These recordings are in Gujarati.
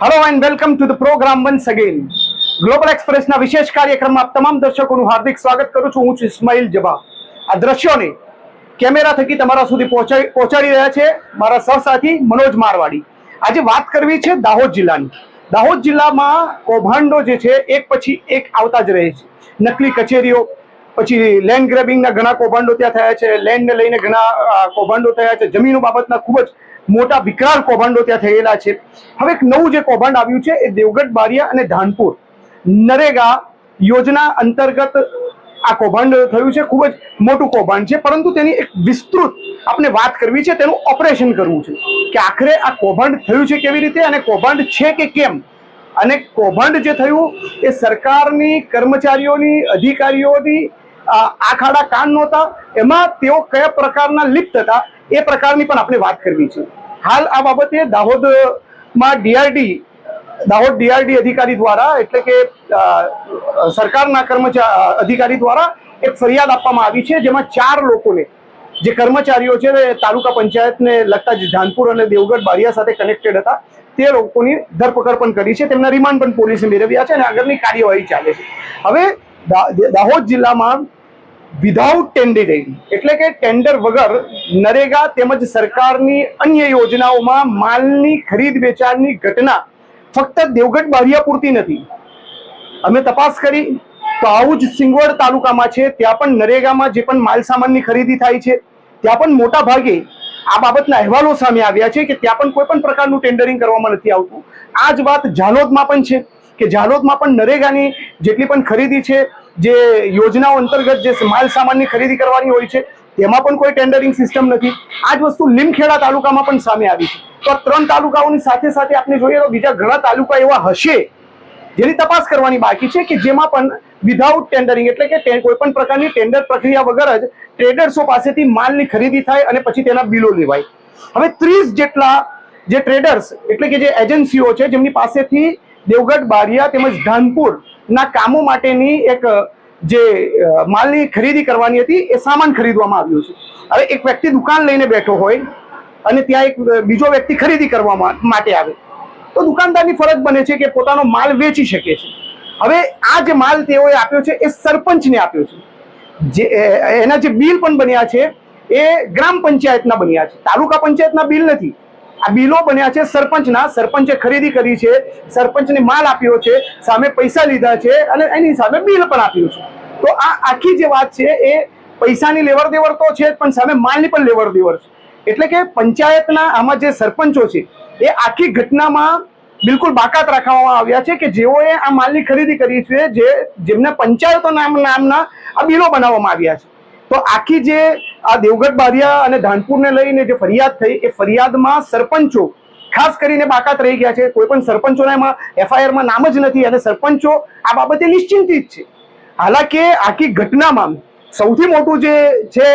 Hello and welcome to the program once again global એક્સપ્રેસના વિશેષ કાર્યક્રમમાં તમામ દર્શકોનું હાર્દિક સ્વાગત કરું છું. હું છું ઇસ્માઇલ જબા આ દ્રશ્યોને કેમેરા થકી તમારા સુધી પહોંચાડી રહ્યા છે મારા સહસાથી મનોજ મારવાડી. આજે વાત કરવી છે દાહોદ જિલ્લાની. દાહોદ જિલ્લામાં કૌભાંડો જે છે, એક પછી એક આવતા જ રહે છે. નકલી કચેરીઓ, પછી લેન્ડ ગ્રેબિંગના ઘણા કૌભાંડો ત્યાં થયા છે. લેન્ડને લઈને ઘણા કૌભાંડો થયા છે. જમીનો બાબતના ખૂબ જ મોટા વિકરાળ કૌભાંડો ત્યાં થયેલા છે. હવે એક નવું જે કૌભાંડ આવ્યું છે એ દેવગઢ, બારિયા અને ધાનપુર. નરેગા યોજના અંતર્ગત આ કૌભાંડ થયું છે. ખૂબ જ મોટું કૌભાંડ છે. પરંતુ તેની એક વિસ્તૃત આપણે વાત કરવી છે, તેનું ઓપરેશન કરવું છે. કે આખરે આ કૌભાંડ થયું છે કેવી રીતે અને કૌભાંડ છે કે કેમ? અને કૌભાંડ જે થયું એ સરકારની કર્મચારીઓની, અધિકારીઓની આખાડા કાન નહોતા. એમાં તેઓ કયા પ્રકારના લિપ્ત હતા એ પ્રકારની પણ આપણે વાત કરવી છે. હાલ આ બાબતે દાહોદમાં ડીઆરડી, દાહોદ ડીઆરડી અધિકારી દ્વારા એટલે કે સરકારના કર્મચારી અધિકારી દ્વારા એક ફરિયાદ આપવામાં આવી છે, જેમાં ચાર લોકોને, જે કર્મચારીઓ છે તાલુકા પંચાયતને લગતા ધાનપુર અને દેવગઢ બારિયા સાથે કનેક્ટેડ હતા, તે લોકોની ધરપકડ પણ કરી છે. તેમના રિમાન્ડ પણ પોલીસે મેળવ્યા છે અને આગળની કાર્યવાહી ચાલે છે. હવે દાહોદ જિલ્લામાં વિધાઉટ ટેન્ડરિંગ એટલે કે ટેન્ડર વગર નરેગા તેમજ સરકારની અન્ય યોજનાઓમાં માલની ખરીદ વેચાણની ઘટના ફક્ત દેવગઢ બારિયા પૂરતી નથી. અમે તપાસ કરી, તો આવું જ સિંગવડ તાલુકામાં છે, ત્યાં પણ નરેગામાં જે પણ માલ સામાનની ખરીદી થાય છે, ત્યાં પણ મોટા ભાગે આ બાબતના અહેવાલો સામે આવ્યા છે કે ત્યાં પણ કોઈ પણ પ્રકારનું ટેન્ડરિંગ કરવામાં નથી આવતું. આ જ વાત ઝાલોદમાં પણ છે, કે ઝાલોદમાં પણ નરેગાની જેટલી પણ ખરીદી છે જે યોજનાઓ અંતર્ગત જે માલ સામાનની ખરીદી કરવાની હોય છે, તેમાં પણ કોઈ ટેન્ડરિંગ સિસ્ટમ નથી. આ જ વસ્તુ લીમખેડા તાલુકામાં પણ સામે આવી છે. તો ત્રણ તાલુકાઓની સાથે સાથે આપણે જોઈએ તો બીજા ઘણા તાલુકા એવા હશે, જેની તપાસ કરવાની બાકી છે કે જેમાં પણ વિધાઉટ ટેન્ડરિંગ એટલે કે કોઈ પણ પ્રકારની ટેન્ડર પ્રક્રિયા વગર જ ટ્રેડર્સો પાસેથી માલની ખરીદી થાય અને પછી તેના બિલો લેવાય. હવે ત્રીસ જેટલા જે ટ્રેડર્સ એટલે કે જે એજન્સીઓ છે, જેમની પાસેથી દેવગઢ બારિયા તેમજ ધાનપુર ના કામો માટેની એક જે માલની ખરીદી કરવાની હતી, એ સામાન ખરીદવામાં આવ્યો છે. હવે એક વ્યક્તિ દુકાન લઈને બેઠો હોય અને ત્યાં એક બીજો વ્યક્તિ ખરીદી કરવા માટે આવે. તો દુકાનદારની ફરજ બને છે કે પોતાનો માલ વેચી શકે છે. હવે આ જે માલ તેઓએ આપ્યો છે, એ સરપંચને આપ્યો છે. જે એના જે બિલ પણ બન્યા છે, એ ગ્રામ પંચાયતના બન્યા છે. તાલુકા પંચાયતના બિલ નથી. આ બિલો બન્યા છે, સરપંચના. સરપંચે ખરીદી કરી છે, સરપંચને માલ આપ્યો છે, સામે પૈસા લીધા છે અને એની સામે બિલ પણ આપ્યું છે. તો આ આખી જે વાત છે એ પૈસાની લેવડ દેવડ તો છે પણ સામે માલની પણ લેવડ દેવડ છે. એટલે કે પંચાયતના આમાં જે સરપંચો છે, એ આખી ઘટનામાં બિલકુલ બાકાત રાખવામાં આવ્યા છે કે જેઓએ આ માલની ખરીદી કરી છે, જે જેમને પંચાયતો નામ નામના આ બિલો બનાવવામાં આવ્યા છે. તો આખી જે આ દેવગઢ બારિયા અને ધાનપુરને લઈને જે ફરિયાદ થઈ, એ ફરિયાદમાં સરપંચો, ખાસ કરીને બાકાત રહી ગયા છે, કોઈ પણ સરપંચોના એમાં એફઆઈઆરમાં નામ જ નથી અને સરપંચો આ બાબતે નિશ્ચિંતિત છે. હાલાકી આખી ઘટનામાં સૌથી મોટું જે છે,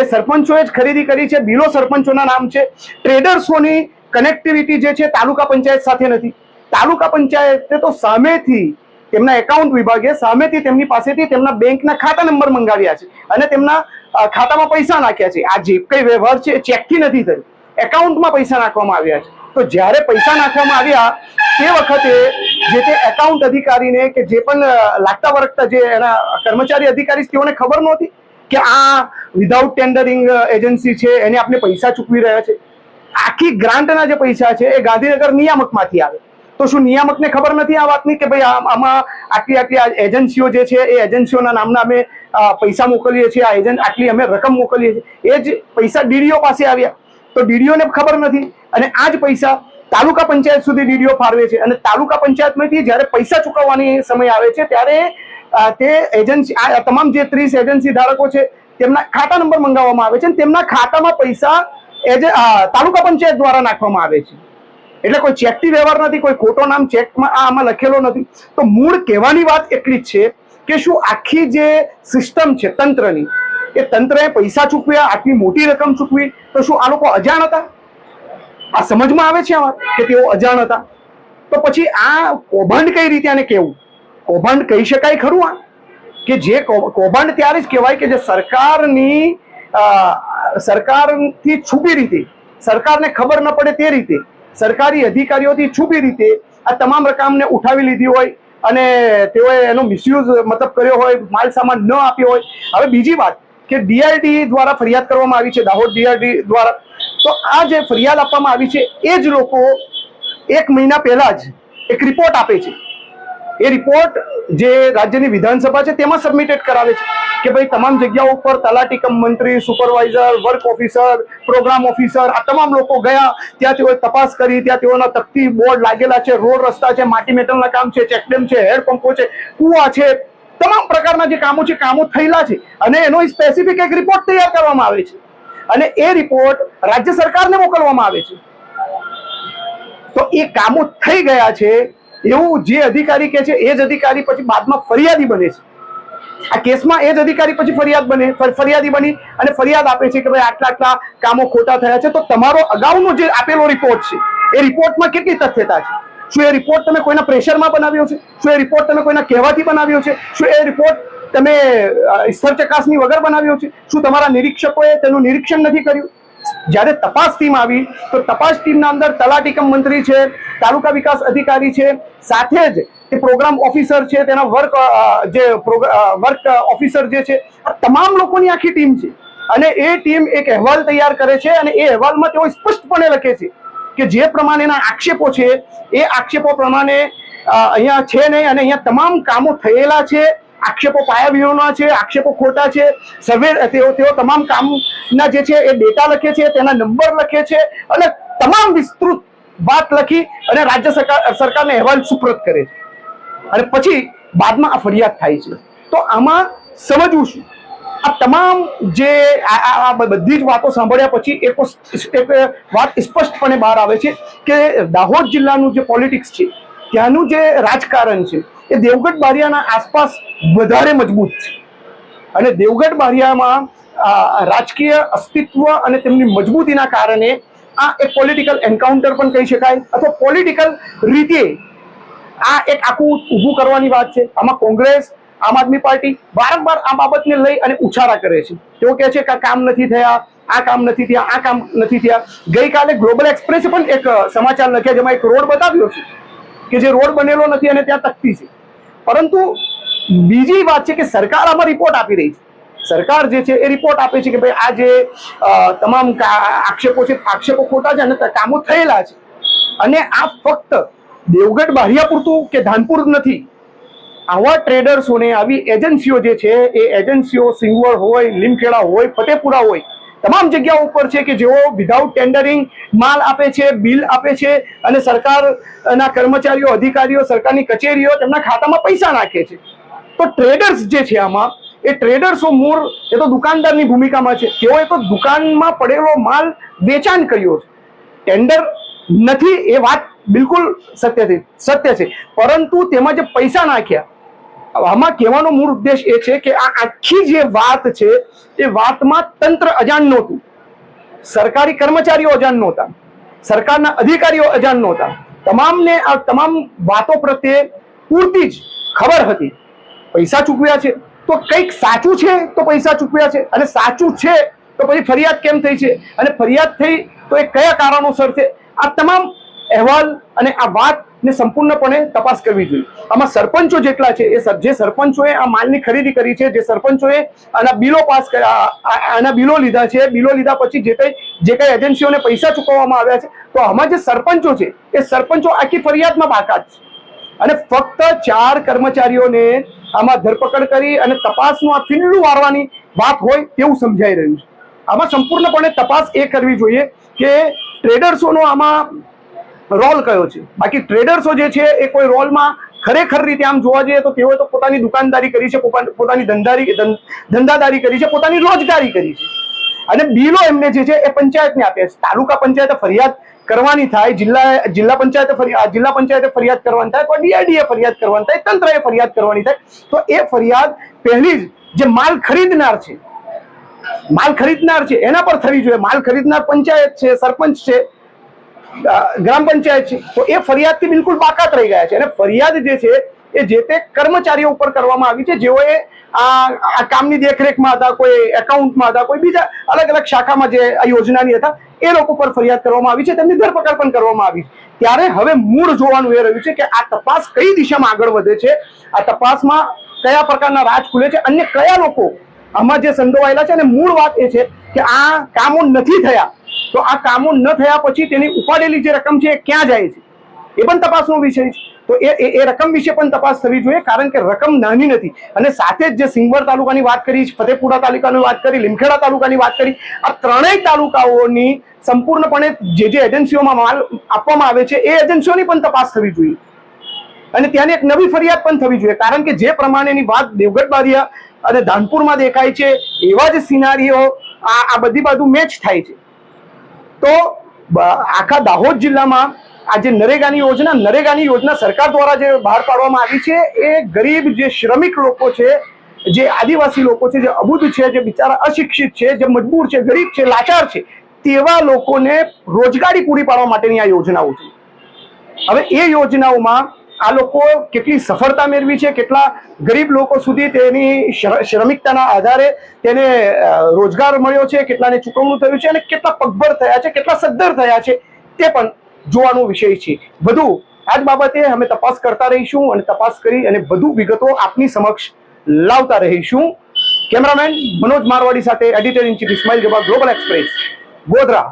એ સરપંચોએ જ ખરીદી કરી છે, બિલો સરપંચોના નામ છે. ટ્રેડર્સોની કનેક્ટિવિટી જે છે, તાલુકા પંચાયત સાથે નથી. તાલુકા પંચાયતે તો સામેથી તેમના એકાઉન્ટ વિભાગે સામેથી તેમની પાસેથી તેમના બેંકના ખાતા નંબર મંગાવ્યા છે અને તેમના ખાતામાં પૈસા નાખ્યા છે. આ જે કઈ વ્યવહાર છે ચેકથી નથી થયું. એકાઉન્ટમાં પૈસા નાખવામાં આવ્યા છે. તો જ્યારે પૈસા નાખવામાં આવ્યા, તે વખતે જે તે એકાઉન્ટ અધિકારીને કે જે પણ લાગતા વળગતા જે એના કર્મચારી અધિકારી તેઓને ખબર નહોતી કે આ વિધાઉટ ટેન્ડરિંગ એજન્સી છે, એને આપણે પૈસા ચૂકવી રહ્યા છે. આખી ગ્રાન્ટના જે પૈસા છે, એ ગાંધીનગર નિયામકમાંથી આવે. તો શું નિયામકને ખબર નથી આ વાતની કે ભાઈ આમ- આટલી આટલી એજન્સીઓ જે છે એ એજન્સીઓના નામના અમે પૈસા મોકલીએ છીએ, આ એજન્ટ આટલી અમે રકમ મોકલીએ છીએ. એ જ પૈસા ડીડીઓ પાસે આવ્યા. તો ડીડીઓને ખબર નથી. અને આ જ પૈસા તાલુકા પંચાયત સુધી ડીડીઓ ફાળવે છે. અને તાલુકા પંચાયતમાંથી જ્યારે પૈસા ચૂકવવાની સમય આવે છે, ત્યારે તે એજન્સી, આ તમામ જે ત્રીસ એજન્સી ધારકો છે, તેમના ખાતા નંબર મંગાવવામાં આવે છે તેમના ખાતામાં પૈસા એજ તાલુકા પંચાયત દ્વારા નાખવામાં આવે છે. એટલે કોઈ ચેકથી વ્યવહાર નથી, કોઈ ખોટો નામ ચેકમાં આમાં લખેલો નથી. તો મૂળ કહેવાની વાત એટલી જ છે કે શું આખી જે સિસ્ટમ છે તંત્રની, એ તંત્રએ પૈસા ચૂકવ્યા, આટલી મોટી રકમ ચૂકવી, તો શું આ લોકો અજાણ હતા? આ સમજમાં આવે છે વાત કે તેઓ અજાણ હતા? તો પછી આ કૌભાંડ કઈ રીતે આને કેવું કૌભાંડ કહી શકાય ખરું આ? કે જે કૌભાંડ ત્યારે જ કહેવાય કે જે સરકારની સરકારથી છુપી રીતે, સરકારને ખબર ન પડે તે રીતે સરકારી અધિકારીઓથી છુપી રીતે આ તમામ રકમને ઉઠાવી લીધી હોય અને તેઓએ એનો મિસયુઝ મતલબ કર્યો હોય, માલ સામાન ન આપ્યો હોય. હવે બીજી વાત કે ડીઆરડી દ્વારા ફરિયાદ કરવામાં આવી છે, દાહોદ ડીઆરડી દ્વારા. તો આ જે ફરિયાદ આપવામાં આવી છે, એ જ લોકો એક મહિના પહેલા જ એક રિપોર્ટ આપે છે. એ રિપોર્ટ જે રાજ્યની વિધાનસભા છે તેમાં સબમિટેડ કરાવે છે કે ભાઈ તમામ જગ્યાઓ ઉપર તલાટી કમ મંત્રી supervisor work officer program officer આ તમામ લોકો ગયા, ત્યાં તેઓએ તપાસ કરી, ત્યાં તેઓના તકતી બોર્ડ લાગેલા છે, રોડ રસ્તા છે, માટી મેટલના કામ છે ચેકડેમ છે હેડ છે, કુવા છે, તમામ પ્રકારના જે કામો છે, કામો થયેલા છે અને એનો સ્પેસિફિક એક રિપોર્ટ તૈયાર કરવામાં આવે છે. અને એ રિપોર્ટ રાજ્ય સરકારને મોકલવામાં આવે છે. તો એ કામો થઈ ગયા છે એવું જે અધિકારી કે છે, એ જ અધિકારી પછી બાદમાં ફરિયાદી બને છે. આ કેસમાં એ જ અધિકારી પછી ફરિયાદ બને ફરિયાદી બની અને ફરિયાદ આપે છે કે ભાઈ આટલા આટલા કામો ખોટા થયા છે. તો તમારો અગાઉનો જે આપેલો રિપોર્ટ છે, એ રિપોર્ટમાં કેટલી તથ્યતા છે? શું એ રિપોર્ટ તમે કોઈના પ્રેશરમાં બનાવ્યો છે? શું એ રિપોર્ટ તમે કોઈના કહેવાથી બનાવ્યો છે? શું એ રિપોર્ટ તમે સ્થળ ચકાસણી વગર બનાવ્યો છે? શું તમારા નિરીક્ષકોએ તેનું નિરીક્ષણ નથી કર્યું? જ્યારે તપાસ ટીમ આવી, તો તપાસ ટીમના અંદર તલાટી મંત્રી છે, તાલુકા વિકાસ અધિકારી છે, સાથે જ તે પ્રોગ્રામ ઓફિસર છે, તેના વર્ક જે વર્ક ઓફિસર જે છે તમામ લોકોની આખી ટીમ છે. અને એ ટીમ એક અહેવાલ તૈયાર કરે છે અને એ અહેવાલમાં તેઓ સ્પષ્ટપણે લખે છે કે જે પ્રમાણેના આક્ષેપો છે, એ આક્ષેપો પ્રમાણે અહીંયા છે નહીં અને અહીંયા તમામ કામો થયેલા છે. આક્ષેપો પાયા વિહોણા છે, આક્ષેપો ખોટા છે. સર્વે તેઓ તેઓ તમામ કામના જે છે એ ડેટા લખે છે, તેના નંબર લખે છે અને તમામ વિસ્તૃત વાત લખી અને રાજ્ય સરકાર સરકારને અહેવાલ સુપ્રત કરે છે. અને પછી બાદમાં આ ફરિયાદ થાય છે. તો આમાં સમજવું શું આ તમામ જે આ બધી જ વાતો સાંભળ્યા પછી એક વાત સ્પષ્ટપણે બહાર આવે છે કે દાહોદ જિલ્લાનું જે પોલિટિક્સ છે, ત્યાંનું જે રાજકારણ છે એ દેવગઢ બારિયાના આસપાસ વધારે મજબૂત છે. અને દેવગઢ બારિયામાં રાજકીય અસ્તિત્વ અને તેમની મજબૂતીના કારણે આ એક પોલિટિકલ એન્કાઉન્ટર પણ કહી શકાય અથવા પોલિટિકલ રીતે આ એક આખું ઊભું કરવાની વાત છે. આમાં કોંગ્રેસ, આમ આદમી પાર્ટી વારંવાર આ બાબતને લઈ અને ઉછાળા કરે છે. તેઓ કહે છે કે આ કામ નથી થયા, આ કામ નથી થયા, આ કામ નથી થયા. ગઈકાલે ગ્લોબલ એક્સપ્રેસે પણ એક સમાચાર લખ્યા જેમાં એક રોડ બતાવ્યો છે. કે જે રોડ બનેલો નથી અને ત્યાં તકતી છે. પરંતુ બીજી વાત છે કે સરકાર આમાં રિપોર્ટ આપી રહી છે. સરકાર જે છે એ રિપોર્ટ આપે છે કે ભાઈ આ જે તમામ આક્ષેપો છે, આક્ષેપો ખોટા છે અને કામો થયેલા છે. અને આ ફક્ત દેવગઢ બારિયા પૂરતું કે ધાનપુર નથી. આવા ટ્રેડર્સોને આવી એજન્સીઓ જે છે એ એજન્સીઓ સિંગવડ હોય, લીમખેડા હોય, ફતેપુરા હોય તમામ જગ્યાઓ ઉપર છે કે જેઓ વિધાઉટ ટેન્ડરિંગ માલ આપે છે બિલ આપે છે અને સરકારના કર્મચારીઓ, અધિકારીઓ, સરકારની કચેરીઓ તેમના ખાતામાં પૈસા નાખે છે. તો ટ્રેડર્સ જે છે આમાં, એ ટ્રેડર્સો મૂળ, એ તો દુકાનદારની ભૂમિકામાં છે. તેઓએ તો દુકાનમાં પડેલો માલ વેચાણ કર્યો છે. ટેન્ડર નથી એ વાત બિલકુલ સત્ય છે સત્ય છે. પરંતુ તેમાં જે પૈસા નાખ્યા આમાં કહેવાનો મૂળ ઉદ્દેશ એ છે કે આ આખી જે વાત છે, એ વાતમાં તંત્ર અજાણ નહોતું. સરકારી કર્મચારીઓ અજાણ નહોતા. સરકારના અધિકારીઓ અજાણ નહોતા. તમામને આ તમામ વાતો પ્રત્યે પૂરતી જ ખબર હતી. પૈસા ચૂકવ્યા છે. તો કંઈક સાચું છે તો પૈસા ચૂકવ્યા છે. અને સાચું છે તો પછી ફરિયાદ કેમ થઈ છે? અને ફરિયાદ થઈ તો એ કયા કારણોસર છે? આ તમામ અહેવાલ અને આ વાતને સંપૂર્ણપણે તપાસ કરવી જોઈએ. આમાં સરપંચો જેટલા છે, એ જે સરપંચોએ આ માલની ખરીદી કરી છે, જે સરપંચોએ આના બિલો પાસ કર્યા આના બિલો લીધા છે, બિલો લીધા પછી જે કંઈ જે કંઈ એજન્સીઓને પૈસા ચૂકવવામાં આવ્યા છે, તો આમાં જે સરપંચો છે, એ સરપંચો આખી ફરિયાદમાં બાકાત છે. અને ફક્ત ચાર કર્મચારીઓને આમાં ધરપકડ કરી અને તપાસનું આ ફીંડલું વારવાની વાત હોય તેવું સમજાઈ રહ્યું છે. આમાં સંપૂર્ણપણે તપાસ એ કરવી જોઈએ કે ટ્રેડર્સોનો આમાં રોલ કયો છે? બાકી ટ્રેડર્સો જે છે, એ કોઈ રોલમાં ખરેખર રીતે આમ જોવા જઈએ તો તેઓએ તો પોતાની દુકાનદારી કરી છે, પોતાની ધંધારી ધંધાદારી કરી છે, પોતાની રોજગારી કરી છે. અને બિલો એમને જે છે, એ પંચાયતને આપે છે. તાલુકા પંચાયતે ફરિયાદ કરવાની થાય, જિલ્લા જિલ્લા પંચાયતે ફરિયાદ જિલ્લા પંચાયતે ફરિયાદ કરવાની થાય તો ડીઆઈડીએ ફરિયાદ કરવાની થાય, તંત્રએ ફરિયાદ કરવાની થાય, તો એ ફરિયાદ પહેલી જ જે માલ ખરીદનાર છે, માલ ખરીદનાર છે, એના પર થવી જોઈએ. માલ ખરીદનાર પંચાયત છે, સરપંચ છે ગ્રામ પંચાયત છે. તો એ ફરિયાદથી બિલકુલ બાકાત રહી ગયા છે. અને ફરિયાદ જે છે, એ જે તે કર્મચારીઓ ઉપર કરવામાં આવી છે, જેઓએ આ કામની દેખરેખમાં હતા, કોઈ એકાઉન્ટમાં હતા, કોઈ બીજા અલગ અલગ શાખામાં જે આ યોજનાની હતા, એ લોકો પર ફરિયાદ કરવામાં આવી છે. તેમની ધરપકડ પણ કરવામાં આવી ત્યારે હવે મૂળ જોવાનું એ રહ્યું છે કે આ તપાસ કઈ દિશામાં આગળ વધે છે? આ તપાસમાં કયા પ્રકારના રાજ ખુલે છે? અને કયા લોકો આમાં જે સંડોવાયેલા છે અને મૂળ વાત એ છે કે આ કામો નથી થયા, તો આ કામો ન થયા પછી તેની ઉપાડેલી જે રકમ છે એ ક્યાં જાય છે? એ પણ તપાસનો વિષય છે. તો એ, એ- રકમ વિશે પણ તપાસ થવી જોઈએ, કારણ કે રકમ નાની નથી. અને સાથે જ જે સિંગવડ તાલુકાની વાત કરી, ફતેપુરા તાલુકાની વાત કરી, લીમખેડા તાલુકાની વાત કરી, આ ત્રણેય તાલુકાઓની સંપૂર્ણપણે જે જે એજન્સીઓમાં માલ આપવામાં આવે છે, એ એજન્સીઓની પણ તપાસ થવી જોઈએ. અને ત્યાંની એક નવી ફરિયાદ પણ થવી જોઈએ, કારણ કે જે પ્રમાણેની વાત દેવગઢ બારિયા અને ધાનપુરમાં દેખાય છે એવા જ સિનારીઓ આ આ બધી બાજુ મેચ થાય છે. તો આખા દાહોદ જિલ્લામાં આ જે નરેગાની યોજના નરેગાની યોજના સરકાર દ્વારા જે બહાર પાડવામાં આવી છે, એ ગરીબ જે શ્રમિક લોકો છે, જે આદિવાસી લોકો છે, જે અબુધ છે, જે બિચારા અશિક્ષિત છે, જે મજબૂર છે, ગરીબ છે, લાચાર છે, તેવા લોકોને રોજગારી પૂરી પાડવા માટેની આ યોજનાઓ છે. હવે એ યોજનાઓમાં આ લોકો કેટલી સફળતા મેળવી છે, કેટલા ગરીબ લોકો સુધી તેની શ્રમિકતાના આધારે તેને રોજગાર મળ્યો છે, કેટલાને ચૂકવણું થયું છે અને કેટલા પગભર થયા છે, કેટલા સદ્ધર થયા છે, તે પણ જોવાનો વિષય છે. વધુ આજ બાબતે અમે તપાસ કરતા રહીશું અને તપાસ કરી અને વધુ વિગતો આપની સમક્ષ લાવતા રહીશું. કેમેરામેન મનોજ મારવાડી સાથે editor in chief Ismail Jaba global express Godhra.